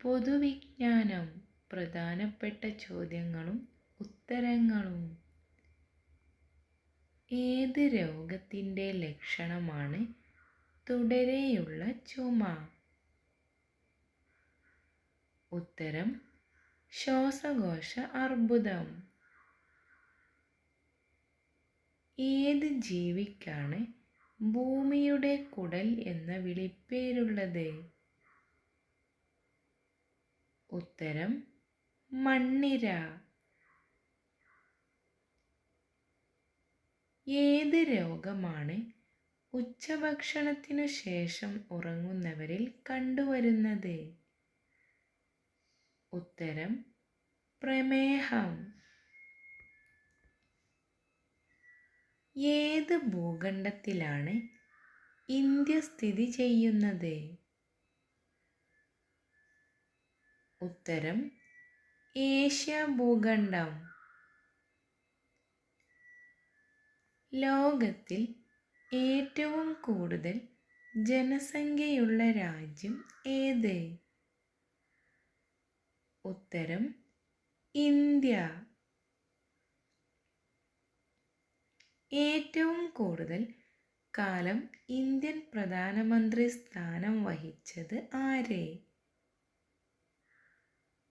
പൊതുവിജ്ഞാനം പ്രധാനപ്പെട്ട ചോദ്യങ്ങളും ഉത്തരങ്ങളും. ഏത് രോഗത്തിന്റെ ലക്ഷണമാണ് തുടരെയുള്ള ചുമ? ഉത്തരം ശ്വാസകോശ അർബുദം. ഏത് ജീവിക്കാണ് ഭൂമിയുടെ കുടൽ എന്ന വിളിപ്പേരുള്ളത്? ഉത്തരം മണ്ണിര. ഏത് രോഗമാണ് ഉച്ചഭക്ഷണത്തിനു ശേഷം ഉറങ്ങുന്നവരിൽ കണ്ടുവരുന്നത്? ഉത്തരം പ്രമേഹം. ഏത് ഭൂഖണ്ഡത്തിലാണ് ഇന്ത്യ സ്ഥിതി ചെയ്യുന്നത്? ഉത്തരം ഏഷ്യ ഭൂഖണ്ഡം. ലോകത്തിൽ ഏറ്റവും കൂടുതൽ ജനസംഖ്യയുള്ള രാജ്യം ഏത്? ഉത്തരം ഇന്ത്യ. ഏറ്റവും കൂടുതൽ കാലം ഇന്ത്യൻ പ്രധാനമന്ത്രി സ്ഥാനം വഹിച്ചത് ആര്?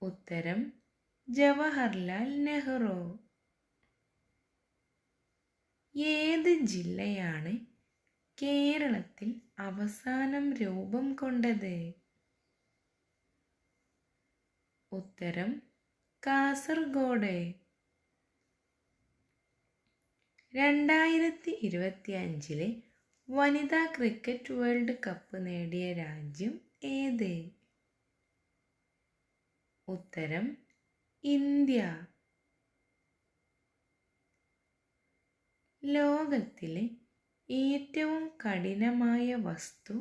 ഉത്തരം ജവഹർലാൽ നെഹ്റു. ഏത് ജില്ലയാണ് കേരളത്തിൽ അവസാനം രൂപം കൊണ്ടത്? ഉത്തരം കാസർഗോഡ്. രണ്ടായിരത്തി ഇരുപത്തി അഞ്ചിലെ വനിതാ ക്രിക്കറ്റ് വേൾഡ് കപ്പ് നേടിയ രാജ്യം ഏത്? ഉത്തരം ഇന്ത്യ. ലോകത്തിലെ ഏറ്റവും കഠിനമായ വസ്തു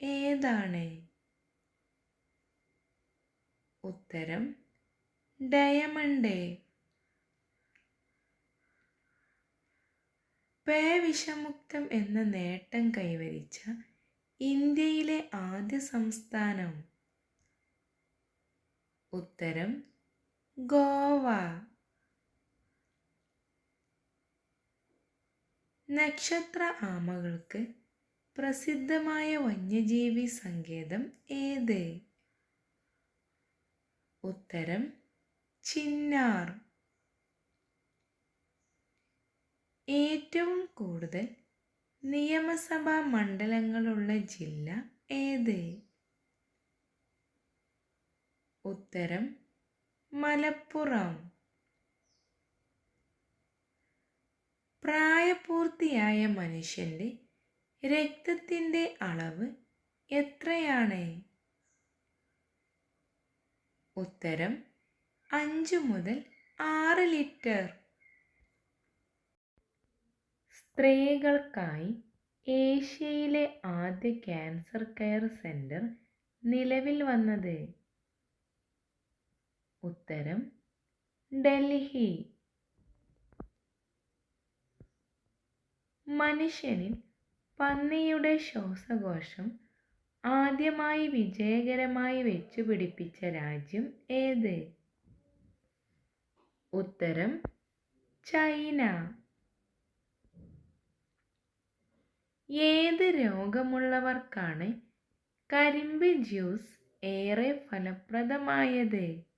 ഏതാണ്? ഉത്തരം ഡയമണ്ട്. പേവിഷമുക്തം എന്ന നേട്ടം കൈവരിച്ച ഇന്ത്യയിലെ ആദ്യ സംസ്ഥാനം ഉത്തരം ഗോവ. നക്ഷത്ര ആമകൾക്ക് പ്രസിദ്ധമായ വന്യജീവി സങ്കേതം ഏത്? ഉത്തരം ചിന്നാർ. ഏറ്റവും കൂടുതൽ നിയമസഭാ മണ്ഡലങ്ങളുള്ള ജില്ല ഏത്? ഉത്തരം മലപ്പുറം. പ്രായപൂർത്തിയായ മനുഷ്യന്റെ രക്തത്തിന്റെ അളവ് എത്രയാണ്? ഉത്തരം അഞ്ച് മുതൽ ആറ് ലിറ്റർ. സ്ത്രീകൾക്കായി ഏഷ്യയിലെ ആദ്യ ക്യാൻസർ കെയർ സെന്റർ നിലവിൽ വന്നത് ഉത്തരം ഡൽഹി. മനുഷ്യനിൽ പന്നിയുടെ ശ്വാസകോശം ആദ്യമായി വിജയകരമായി വെച്ചുപിടിപ്പിച്ച രാജ്യം ഏത്? ഉത്തരം ചൈന. ഏത് രോഗമുള്ളവർക്കാണ് കരിമ്പ് ജ്യൂസ് ഏറെ ഫലപ്രദമായത്?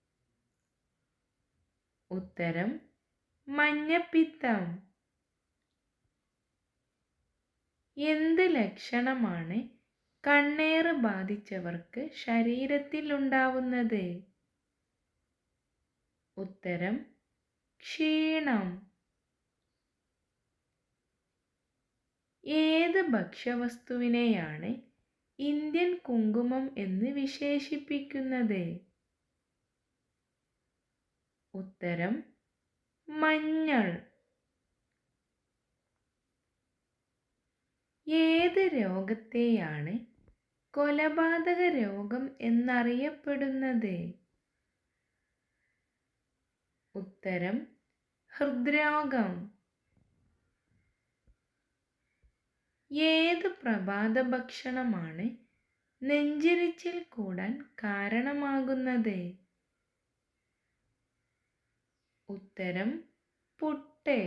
ഉത്തരം മഞ്ഞപ്പിത്തം. എന്ത് ലക്ഷണമാണ് കണ്ണേറ് ബാധിച്ചവർക്ക് ശരീരത്തിൽ ഉണ്ടാവുന്നത്? ഉത്തരം ക്ഷീണം. ഏത് ഭക്ഷ്യവസ്തുവിനെയാണ് ഇന്ത്യൻ കുങ്കുമം എന്ന് വിശേഷിപ്പിക്കുന്നത്? ഉത്തരം മഞ്ഞൾ. ഏത് രോഗത്തെയാണ് കൊലപാതക രോഗം എന്നറിയപ്പെടുന്നത്? ഉത്തരം ഹൃദ്രോഗം. ഏത് പ്രഭാത ഭക്ഷണമാണ് നെഞ്ചിരിച്ചിൽ കൂടാൻ കാരണമാകുന്നത്? ഉത്തരം പുട്ടേ.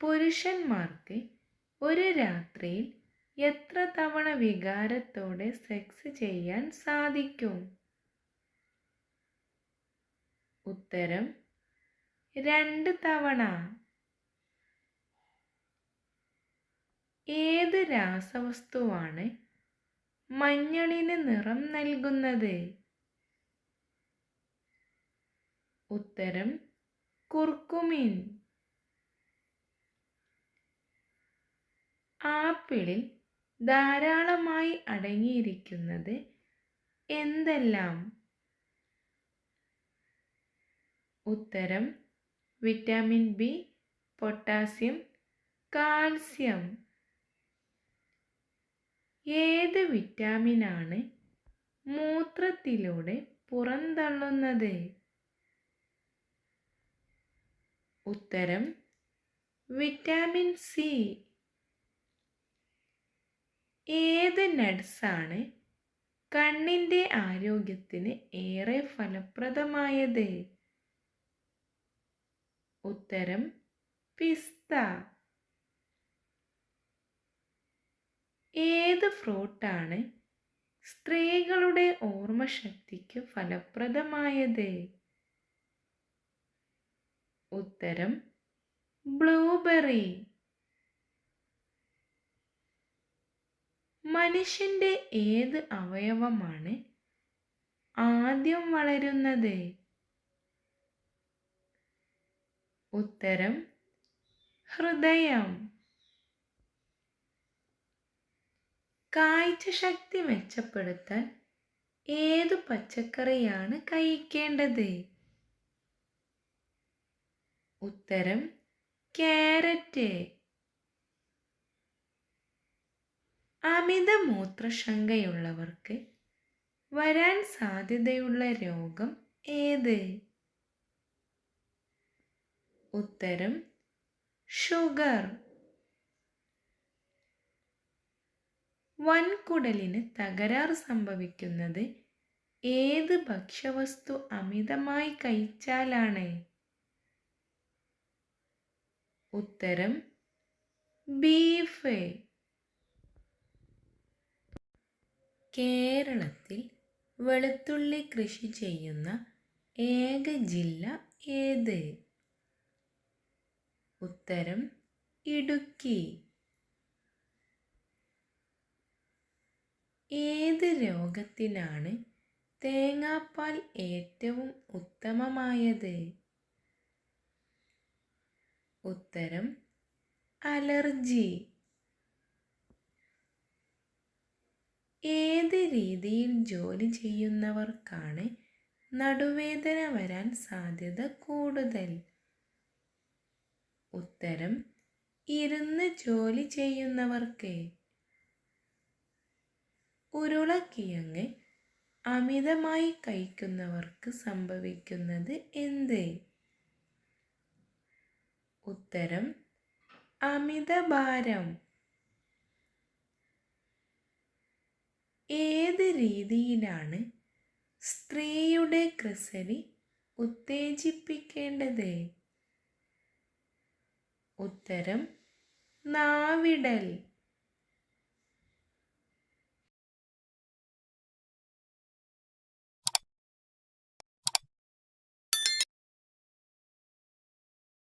പുരുഷന്മാർക്ക് ഒരു രാത്രിയിൽ എത്ര തവണ വികാരത്തോടെ സെക്സ് ചെയ്യാൻ സാധിക്കും? ഉത്തരം രണ്ട് തവണ. ഏത് രാസവസ്തുവാണ് മഞ്ഞളിന് നിറം നൽകുന്നത്? ഉത്തരം കുർക്കുമിൻ. ആപ്പിളിൽ ധാരാളമായി അടങ്ങിയിരിക്കുന്നത് എന്തെല്ലാം? ഉത്തരം വിറ്റാമിൻ ബി പൊട്ടാസ്യം കാൽസ്യം. ഏത് വിറ്റാമിനാണ് മൂത്രത്തിലൂടെ പുറന്തള്ളുന്നത്? ഉത്തരം വിറ്റാമിൻ സി ഏത് നട്സാണ് കണ്ണിന്റെ ആരോഗ്യത്തിന് ഏറെ ഫലപ്രദമായത്? ഉത്തരം പിസ്ത. ഏത് ഫ്രൂട്ടാണ് സ്ത്രീകളുടെ ഓർമ്മശക്തിക്ക് ഫലപ്രദമായത്? ഉത്തരം ബ്ലൂബെറി. മനുഷ്യന്റെ ഏത് അവയവമാണ് ആദ്യം വളരുന്നത്? ഉത്തരം ഹൃദയം. കാഴ്ചശക്തി മെച്ചപ്പെടുത്താൻ ഏത് പച്ചക്കറിയാണ് കഴിക്കേണ്ടത്? ഉത്തരം ക്യാരറ്റ്. അമിത മൂത്രശങ്കയുള്ളവർക്ക് വരാൻ സാധ്യതയുള്ള രോഗം ഏത്? ഉത്തരം ഷുഗർ. വൻകുടലിന് തകരാർ സംഭവിക്കുന്നത് ഏത് ഭക്ഷ്യവസ്തു അമിതമായി കഴിച്ചാലാണ്? ഉത്തരം ബീഫ്. കേരളത്തിൽ വെളുത്തുള്ളി കൃഷി ചെയ്യുന്ന ഏക ജില്ല ഏത്? ഉത്തരം ഇടുക്കി. ഏത് രോഗത്തിനാണ് തേങ്ങാപ്പാൽ ഏറ്റവും ഉത്തമമായത്? ഉത്തരം അലർജി. ഏത് രീതിയിൽ ജോലി ചെയ്യുന്നവർക്കാണ് നടുവേദന വരാൻ സാധ്യത കൂടുതൽ? ഉത്തരം ഇരുന്ന് ജോലി ചെയ്യുന്നവർക്ക്. ഉരുളക്കിഴങ്ങ് അമിതമായി കഴിക്കുന്നവർക്ക് സംഭവിക്കുന്നത് എന്ത്? ഉത്തരം അമിതഭാരം. ഏത് രീതിയിലാണ് സ്ത്രീയുടെ ക്രിസരി ഉത്തേജിപ്പിക്കേണ്ടത്? ഉത്തരം നാവിടൽ.